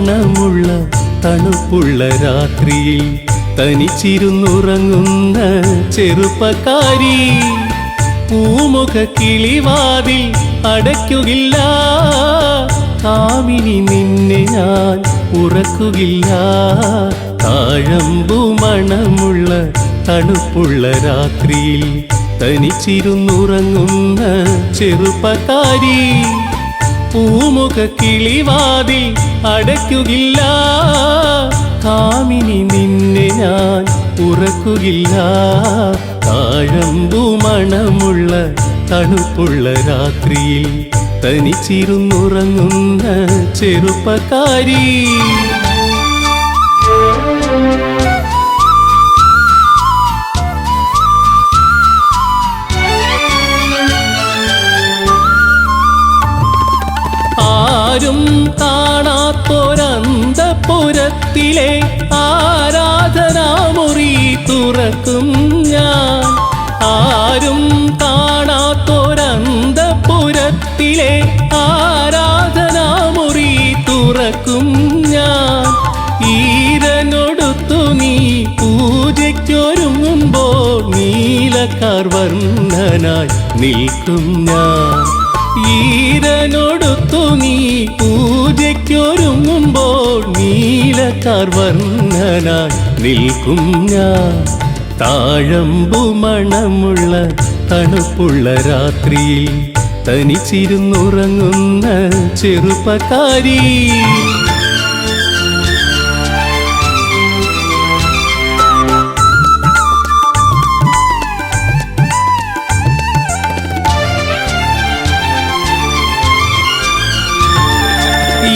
മണമുള്ള തണുപ്പുള്ള രാത്രിയിൽ തനിച്ചിരുന്നുറങ്ങുന്ന ചെറുപ്പക്കാരി. പൂമുഖ കിളിവാതിൽ അടയ്ക്കുകില്ല. കാമിനി നിന്നെ ഞാൻ ഉറക്കുകില്ല. താഴമ്പു മണമുള്ള തണുപ്പുള്ള രാത്രിയിൽ തനിച്ചിരുന്നുറങ്ങുന്ന ചെറുപ്പക്കാരി. പൂമുഖ കിളിവാതിൽ അടയ്ക്കുകില്ല. കാമിനി നിന്നെ ഞാൻ ഉറക്കുകില്ല. താഴമ്പു മണമുള്ള തണുപ്പുള്ള രാത്രിയിൽ തനിച്ചിരുന്നുറങ്ങുന്ന ചെറുപ്പക്കാരി. ആരും കാണാത്തൊരന്തപുരത്തിലെ ആരാധനാമുറി തുറക്കും ഞാൻ. ആരും കാണാത്തൊരന്തപുരത്തിലെ ആരാധനാമുറി തുറക്കും ഞാൻ. ഈരനൊടുത്തു നീ പൂജയ്ക്കൊരുങ്ങുമ്പോൾ നീലക്കാർ വർണനായി നിൽക്കും ഞാൻ. ഈരനൊടുത്തു നീ നീലക്കാർ വർണനായി നിൽക്കും ഞാൻ. താഴമ്പു മണമുള്ള തണുപ്പുള്ള രാത്രിയിൽ തനിച്ചിരുന്നുറങ്ങുന്ന ചെറുപ്പക്കാരി.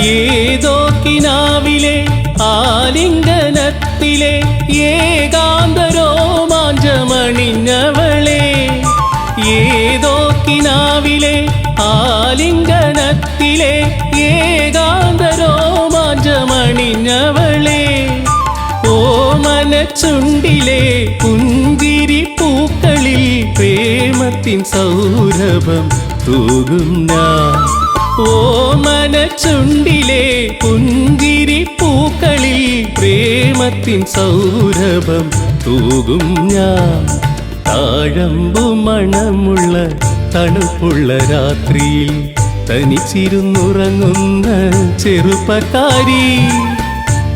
ഏതോ ആലിംഗനത്തിലെ ഏകാന്ത രോമാഞ്ചമണിഞ്ഞവളെ ഏതോ കിനാവിലെ ആലിംഗനത്തിലെ ഏകാന്ത രോമാഞ്ചമണിഞ്ഞവളെ ഓമന ചുണ്ടിലെ കുന്തിരി പൂക്കളിൽ പ്രേമത്തിൻ സൗരഭം തൂകും ഞാൻ ഓമന ചുണ്ടിലെ പുഞ്ചിരി പൂക്കളിൽ പ്രേമത്തിൻ സൗരഭം തൂകും ഞാൻ. താഴമ്പു മണമുള്ള തണുപ്പുള്ള രാത്രിയിൽ തനിച്ചിരുന്നുറങ്ങുന്ന ചെറുപ്പക്കാരി.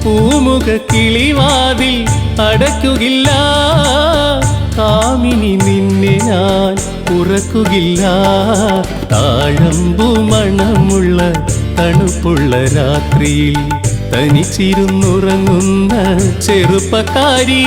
പൂമുഖ കിളിവാതിൽ അടയ്ക്കുകില്ല കാമിനി നിന്നെ ഞാൻ ഉറക്കുകില്ല താഴമ്പു മണമുള്ള തണുപ്പുള്ള രാത്രിയിൽ തനിച്ചിരുന്നുറങ്ങുന്ന ചെറുപ്പക്കാരി.